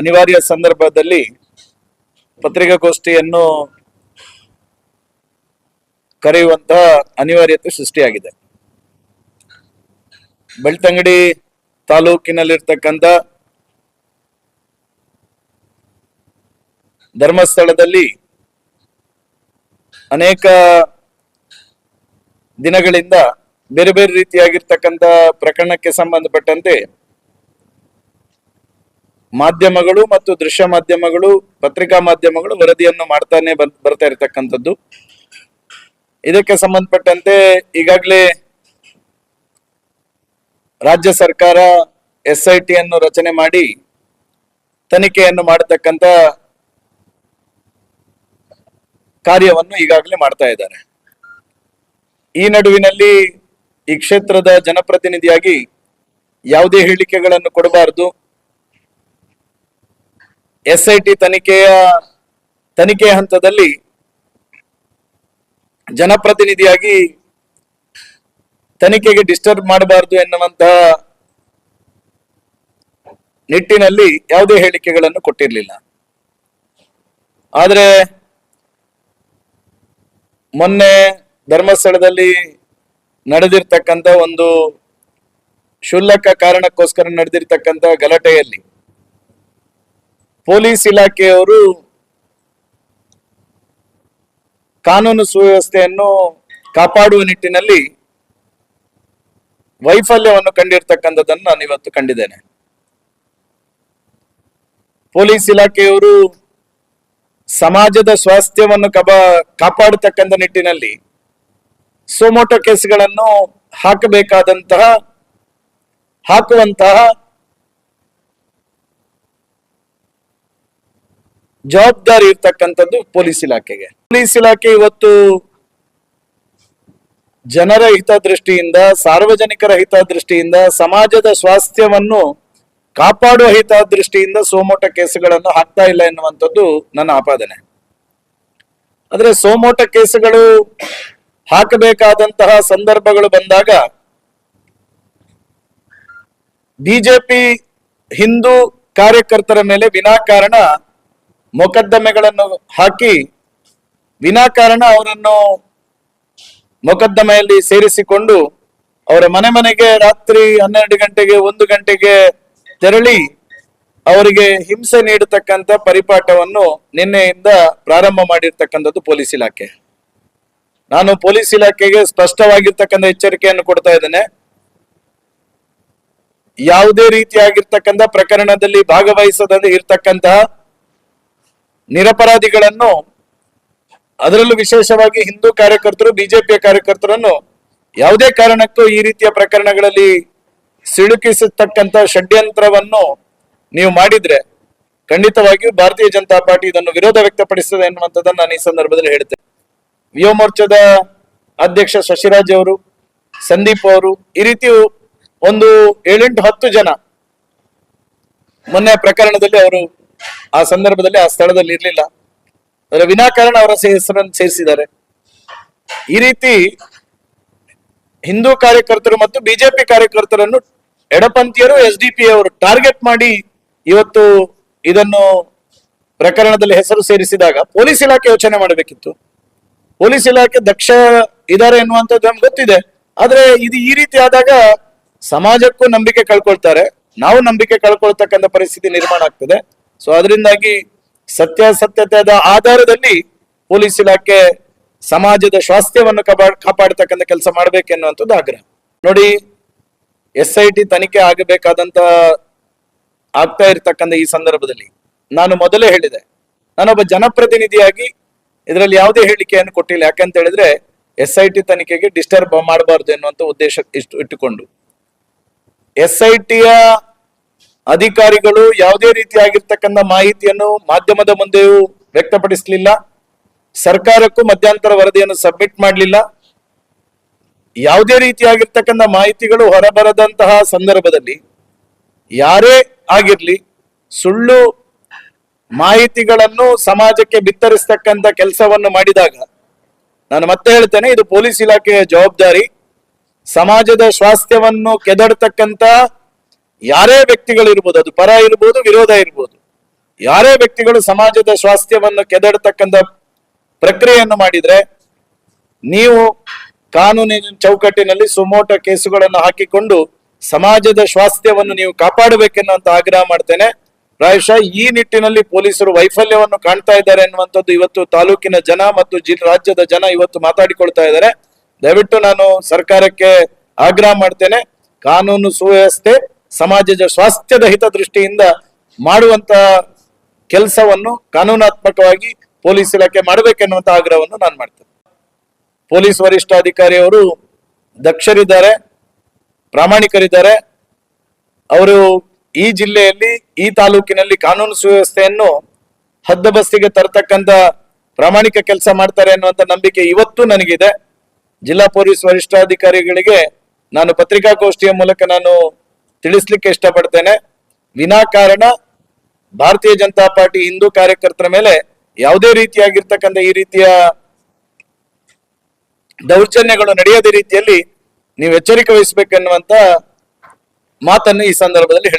ಅನಿವಾರ್ಯ ಸಂದರ್ಭದಲ್ಲಿ ಪತ್ರಿಕಾಗೋಷ್ಠಿಯನ್ನು ಕರೆಯುವಂತಹ ಅನಿವಾರ್ಯತೆ ಸೃಷ್ಟಿಯಾಗಿದೆ. ಬೆಳ್ತಂಗಡಿ ತಾಲೂಕಿನಲ್ಲಿರ್ತಕ್ಕಂಥ ಧರ್ಮಸ್ಥಳದಲ್ಲಿ ಅನೇಕ ದಿನಗಳಿಂದ ಬೇರೆ ಬೇರೆ ರೀತಿಯಾಗಿರ್ತಕ್ಕಂಥ ಪ್ರಕರಣಕ್ಕೆ ಸಂಬಂಧಪಟ್ಟಂತೆ ಮಾಧ್ಯಮಗಳು ಮತ್ತು ದೃಶ್ಯ ಮಾಧ್ಯಮಗಳು, ಪತ್ರಿಕಾ ಮಾಧ್ಯಮಗಳು ವರದಿಯನ್ನು ಮಾಡ್ತಾನೆ ಬರ್- ಬರ್ತಾ ಇರತಕ್ಕಂಥದ್ದು. ಇದಕ್ಕೆ ಸಂಬಂಧಪಟ್ಟಂತೆ ಈಗಾಗಲೇ ರಾಜ್ಯ ಸರ್ಕಾರ ಎಸ್ ಐ ಟಿಯನ್ನು ರಚನೆ ಮಾಡಿ ತನಿಖೆಯನ್ನು ಮಾಡತಕ್ಕಂತ ಕಾರ್ಯವನ್ನು ಈಗಾಗಲೇ ಮಾಡ್ತಾ ಇದ್ದಾರೆ. ಈ ನಡುವಿನಲ್ಲಿ ಈ ಕ್ಷೇತ್ರದ ಜನಪ್ರತಿನಿಧಿಯಾಗಿ ಯಾವುದೇ ಹೇಳಿಕೆಗಳನ್ನು ಕೊಡಬಾರದು. ಎಸ್ ಐ ಟಿ ತನಿಖೆಯ, ತನಿಖೆ ಹಂತದಲ್ಲಿ ಜನಪ್ರತಿನಿಧಿಯಾಗಿ ತನಿಖೆಗೆ ಡಿಸ್ಟರ್ಬ್ ಮಾಡಬಾರದು ಎನ್ನುವಂತಹ ನಿಟ್ಟಿನಲ್ಲಿ ಯಾವುದೇ ಹೇಳಿಕೆಗಳನ್ನು ಕೊಟ್ಟಿರಲಿಲ್ಲ. ಆದರೆ ಮೊನ್ನೆ ಧರ್ಮಸ್ಥಳದಲ್ಲಿ ನಡೆದಿರ್ತಕ್ಕಂಥ ಒಂದು ಕ್ಷುಲ್ಲಕ ಕಾರಣಕ್ಕೋಸ್ಕರ ನಡೆದಿರ್ತಕ್ಕಂಥ ಗಲಾಟೆಯಲ್ಲಿ ಪೊಲೀಸ್ ಇಲಾಖೆಯವರು ಕಾನೂನು ಸುವ್ಯವಸ್ಥೆಯನ್ನು ಕಾಪಾಡುವ ನಿಟ್ಟಿನಲ್ಲಿ ವೈಫಲ್ಯವನ್ನು ಕಂಡಿರ್ತಕ್ಕಂಥದ್ದನ್ನು ನಾನು ಇವತ್ತು ಕಂಡಿದ್ದೇನೆ. ಪೊಲೀಸ್ ಇಲಾಖೆಯವರು ಸಮಾಜದ ಸ್ವಾಸ್ಥ್ಯವನ್ನು ಕಬಾ, ಕಾಪಾಡತಕ್ಕಂಥ ನಿಟ್ಟಿನಲ್ಲಿ ಸೋಮೋಟೋ ಕೇಸ್ಗಳನ್ನು ಹಾಕಬೇಕಾದಂತಹ, ಹಾಕುವಂತಹ ಜವಾಬ್ದಾರಿ ಇರ್ತಕ್ಕಂಥದ್ದು ಪೊಲೀಸ್ ಇಲಾಖೆಗೆ. ಪೊಲೀಸ್ ಇಲಾಖೆ ಇವತ್ತು ಜನರ ಹಿತದೃಷ್ಟಿಯಿಂದ, ಸಾರ್ವಜನಿಕರ ಹಿತದೃಷ್ಟಿಯಿಂದ, ಸಮಾಜದ ಸ್ವಾಸ್ಥ್ಯವನ್ನು ಕಾಪಾಡುವ ಹಿತದೃಷ್ಟಿಯಿಂದ ಸೋಮೋಟ ಕೇಸುಗಳನ್ನು ಹಾಕ್ತಾ ಇಲ್ಲ ಎನ್ನುವಂಥದ್ದು ನನ್ನ ಆಪಾದನೆ. ಆದ್ರೆ ಸೋಮೋಟ ಕೇಸುಗಳು ಹಾಕಬೇಕಾದಂತಹ ಸಂದರ್ಭಗಳು ಬಂದಾಗ ಬಿಜೆಪಿ ಹಿಂದೂ ಕಾರ್ಯಕರ್ತರ ಮೇಲೆ ವಿನಾಕಾರಣ ಮೊಕದ್ದಮೆಗಳನ್ನು ಹಾಕಿ ವಿನಾಕಾರಣ ಅವರನ್ನು ಮೊಕದ್ದಮೆಯಲ್ಲಿ ಸೇರಿಸಿಕೊಂಡು ಅವರ ಮನೆ ಮನೆಗೆ ರಾತ್ರಿ ಹನ್ನೆರಡು ಗಂಟೆಗೆ, ಒಂದು ಗಂಟೆಗೆ ತೆರಳಿ ಅವರಿಗೆ ಹಿಂಸೆ ನೀಡತಕ್ಕಂಥ ಪರಿಪಾಠವನ್ನು ನಿನ್ನೆಯಿಂದ ಪ್ರಾರಂಭ ಮಾಡಿರ್ತಕ್ಕಂಥದ್ದು ಪೊಲೀಸ್ ಇಲಾಖೆ. ನಾನು ಪೊಲೀಸ್ ಇಲಾಖೆಗೆ ಸ್ಪಷ್ಟವಾಗಿರ್ತಕ್ಕಂಥ ಎಚ್ಚರಿಕೆಯನ್ನು ಕೊಡ್ತಾ ಇದ್ದೇನೆ. ಯಾವುದೇ ರೀತಿಯಾಗಿರ್ತಕ್ಕಂಥ ಪ್ರಕರಣದಲ್ಲಿ ಭಾಗವಹಿಸದಲ್ಲಿ ಇರ್ತಕ್ಕಂತಹ ನಿರಪರಾಧಿಗಳನ್ನು, ಅದರಲ್ಲೂ ವಿಶೇಷವಾಗಿ ಹಿಂದೂ ಕಾರ್ಯಕರ್ತರು, ಬಿಜೆಪಿಯ ಕಾರ್ಯಕರ್ತರನ್ನು ಯಾವುದೇ ಕಾರಣಕ್ಕೂ ಈ ರೀತಿಯ ಪ್ರಕರಣಗಳಲ್ಲಿ ಸಿಲುಕಿಸತಕ್ಕಂತ ಷಡ್ಯಂತ್ರವನ್ನು ನೀವು ಮಾಡಿದ್ರೆ ಖಂಡಿತವಾಗಿಯೂ ಭಾರತೀಯ ಜನತಾ ಪಾರ್ಟಿ ಇದನ್ನು ವಿರೋಧ ವ್ಯಕ್ತಪಡಿಸುತ್ತದೆ ಎನ್ನುವಂಥದ್ದನ್ನು ನಾನು ಈ ಸಂದರ್ಭದಲ್ಲಿ ಹೇಳ್ತೇನೆ. ಯುವ ಅಧ್ಯಕ್ಷ ಶಶಿರಾಜ್ ಅವರು, ಸಂದೀಪ್ ಅವರು, ಈ ರೀತಿ ಒಂದು ಏಳೆಂಟು ಹತ್ತು ಜನ ಮೊನ್ನೆ ಪ್ರಕರಣದಲ್ಲಿ ಅವರು ಆ ಸಂದರ್ಭದಲ್ಲಿ ಆ ಸ್ಥಳದಲ್ಲಿ ಇರಲಿಲ್ಲ. ಅದರ ವಿನಾಕಾರಣ ಅವರ ಹೆಸರನ್ನು ಸೇರಿಸಿದ್ದಾರೆ. ಈ ರೀತಿ ಹಿಂದೂ ಕಾರ್ಯಕರ್ತರು ಮತ್ತು ಬಿಜೆಪಿ ಕಾರ್ಯಕರ್ತರನ್ನು ಎಡಪಂಥೀಯರು ಎಸ್ ಡಿ ಪಿ ಅವರು ಟಾರ್ಗೆಟ್ ಮಾಡಿ ಇವತ್ತು ಇದನ್ನು ಪ್ರಕರಣದಲ್ಲಿ ಹೆಸರು ಸೇರಿಸಿದಾಗ ಪೊಲೀಸ್ ಇಲಾಖೆ ಯೋಚನೆ ಮಾಡಬೇಕಿತ್ತು. ಪೊಲೀಸ್ ಇಲಾಖೆ ದಕ್ಷ ಇದ್ದಾರೆ ಎನ್ನುವಂಥದ್ದು ನಮ್ಗೆ ಗೊತ್ತಿದೆ. ಆದ್ರೆ ಇದು ಈ ರೀತಿ ಆದಾಗ ಸಮಾಜಕ್ಕೂ ನಂಬಿಕೆ ಕಳ್ಕೊಳ್ತಾರೆ. ನಾವು ನಂಬಿಕೆ ಕಳ್ಕೊಳ್ತಕ್ಕಂಥ ಪರಿಸ್ಥಿತಿ ನಿರ್ಮಾಣ ಆಗ್ತದೆ. ಸೊ ಅದರಿಂದಾಗಿ ಸತ್ಯಾಸತ್ಯತೆಯ ಆಧಾರದಲ್ಲಿ ಪೊಲೀಸ್ ಇಲಾಖೆ ಸಮಾಜದ ಸ್ವಾಸ್ಥ್ಯವನ್ನು ಕಬಾ- ಕಾಪಾಡ್ತಕ್ಕಂಥ ಕೆಲಸ ಮಾಡ್ಬೇಕೆನ್ನುವಂಥದ್ದು ಆಗ್ರಹ. ನೋಡಿ, ಎಸ್ ಐ ಟಿ ತನಿಖೆ ಆಗಬೇಕಾದಂತ ಆಗ್ತಾ ಇರ್ತಕ್ಕಂಥ ಈ ಸಂದರ್ಭದಲ್ಲಿ ನಾನು ಮೊದಲೇ ಹೇಳಿದೆ. ನಾನೊಬ್ಬ ಜನಪ್ರತಿನಿಧಿಯಾಗಿ ಇದರಲ್ಲಿ ಯಾವುದೇ ಹೇಳಿಕೆಯನ್ನು ಕೊಟ್ಟಿಲ್ಲ. ಯಾಕಂತ ಹೇಳಿದ್ರೆ ಎಸ್ ಐ ಟಿ ತನಿಖೆಗೆ ಡಿಸ್ಟರ್ಬ್ ಮಾಡಬಾರ್ದು ಎನ್ನುವಂಥ ಉದ್ದೇಶ ಇಷ್ಟು ಇಟ್ಟುಕೊಂಡು. ಎಸ್ ಐ ಟಿಯ ಅಧಿಕಾರಿಗಳು ಯಾವುದೇ ರೀತಿಯಾಗಿರ್ತಕ್ಕಂಥ ಮಾಹಿತಿಯನ್ನು ಮಾಧ್ಯಮದ ಮುಂದೆಯೂ ವ್ಯಕ್ತಪಡಿಸಲಿಲ್ಲ. ಸರ್ಕಾರಕ್ಕೂ ಮಧ್ಯಂತರ ವರದಿಯನ್ನು ಸಬ್ಮಿಟ್ ಮಾಡಲಿಲ್ಲ. ಯಾವುದೇ ರೀತಿಯಾಗಿರ್ತಕ್ಕಂಥ ಮಾಹಿತಿಗಳು ಹೊರಬರದಂತಹ ಸಂದರ್ಭದಲ್ಲಿ ಯಾರೇ ಆಗಿರ್ಲಿ ಸುಳ್ಳು ಮಾಹಿತಿಗಳನ್ನು ಸಮಾಜಕ್ಕೆ ಬಿತ್ತರಿಸ್ತಕ್ಕಂಥ ಕೆಲಸವನ್ನು ಮಾಡಿದಾಗ ನಾನು ಮತ್ತೆ ಹೇಳ್ತೇನೆ, ಇದು ಪೊಲೀಸ್ ಇಲಾಖೆಯ ಜವಾಬ್ದಾರಿ. ಸಮಾಜದ ಸ್ವಾಸ್ಥ್ಯವನ್ನು ಕೆದಡ್ತಕ್ಕಂತ ಯಾರೇ ವ್ಯಕ್ತಿಗಳು ಇರ್ಬೋದು, ಅದು ಪರ ಇರ್ಬೋದು, ವಿರೋಧ ಇರ್ಬೋದು, ಯಾರೇ ವ್ಯಕ್ತಿಗಳು ಸಮಾಜದ ಸ್ವಾಸ್ಥ್ಯವನ್ನು ಕೆದಡ್ತಕ್ಕಂಥ ಪ್ರಕ್ರಿಯೆಯನ್ನು ಮಾಡಿದ್ರೆ ನೀವು ಕಾನೂನಿನ ಚೌಕಟ್ಟಿನಲ್ಲಿ ಸುಮೋಟ ಕೇಸುಗಳನ್ನು ಹಾಕಿಕೊಂಡು ಸಮಾಜದ ಸ್ವಾಸ್ಥ್ಯವನ್ನು ನೀವು ಕಾಪಾಡಬೇಕೆನ್ನುವಂತ ಆಗ್ರಹ ಮಾಡ್ತೇನೆ. ಪ್ರಾಯಶಃ ಈ ನಿಟ್ಟಿನಲ್ಲಿ ಪೊಲೀಸರು ವೈಫಲ್ಯವನ್ನು ಕಾಣ್ತಾ ಇದ್ದಾರೆ ಎನ್ನುವಂಥದ್ದು ಇವತ್ತು ತಾಲೂಕಿನ ಜನ ಮತ್ತು ಜಿ- ರಾಜ್ಯದ ಜನ ಇವತ್ತು ಮಾತಾಡಿಕೊಳ್ತಾ ಇದ್ದಾರೆ. ದಯವಿಟ್ಟು ನಾನು ಸರ್ಕಾರಕ್ಕೆ ಆಗ್ರಹ ಮಾಡ್ತೇನೆ. ಕಾನೂನು ಸುವ್ಯವಸ್ಥೆ ಸಮಾಜದ ಸ್ವಾಸ್ಥ್ಯದ ಹಿತದೃಷ್ಟಿಯಿಂದ ಮಾಡುವಂತ ಕೆಲಸವನ್ನು ಕಾನೂನಾತ್ಮಕವಾಗಿ ಪೊಲೀಸ್ ಇಲಾಖೆ ಮಾಡಬೇಕೆನ್ನುವಂತ ಆಗ್ರಹವನ್ನು ನಾನು ಮಾಡ್ತೇನೆ. ಪೊಲೀಸ್ ವರಿಷ್ಠಾಧಿಕಾರಿಯವರು ದಕ್ಷರಿದ್ದಾರೆ, ಪ್ರಾಮಾಣಿಕರಿದ್ದಾರೆ. ಅವರು ಈ ಜಿಲ್ಲೆಯಲ್ಲಿ, ಈ ತಾಲೂಕಿನಲ್ಲಿ ಕಾನೂನು ಸುವ್ಯವಸ್ಥೆಯನ್ನು ಹದ್ದಬಸ್ತಿಗೆ ತರತಕ್ಕಂತ ಪ್ರಾಮಾಣಿಕ ಕೆಲಸ ಮಾಡ್ತಾರೆ ಅನ್ನುವಂತ ನಂಬಿಕೆ ಇವತ್ತು ನನಗಿದೆ. ಜಿಲ್ಲಾ ಪೊಲೀಸ್ ವರಿಷ್ಠಾಧಿಕಾರಿಗಳಿಗೆ ನಾನು ಪತ್ರಿಕಾಗೋಷ್ಠಿಯ ಮೂಲಕ ನಾನು ತಿಳಿಸ್ಲಿಕ್ಕೆ ಇಷ್ಟಪಡ್ತೇನೆ. ವಿನಾಕಾರಣ ಭಾರತೀಯ ಜನತಾ ಪಾರ್ಟಿ ಹಿಂದೂ ಕಾರ್ಯಕರ್ತರ ಮೇಲೆ ಯಾವುದೇ ರೀತಿಯಾಗಿರ್ತಕ್ಕಂಥ ಈ ರೀತಿಯ ದೌರ್ಜನ್ಯಗಳು ನಡೆಯದ ರೀತಿಯಲ್ಲಿ ನೀವು ಎಚ್ಚರಿಕೆ ವಹಿಸಬೇಕೆನ್ನುವಂತ ಮಾತನ್ನು ಈ ಸಂದರ್ಭದಲ್ಲಿ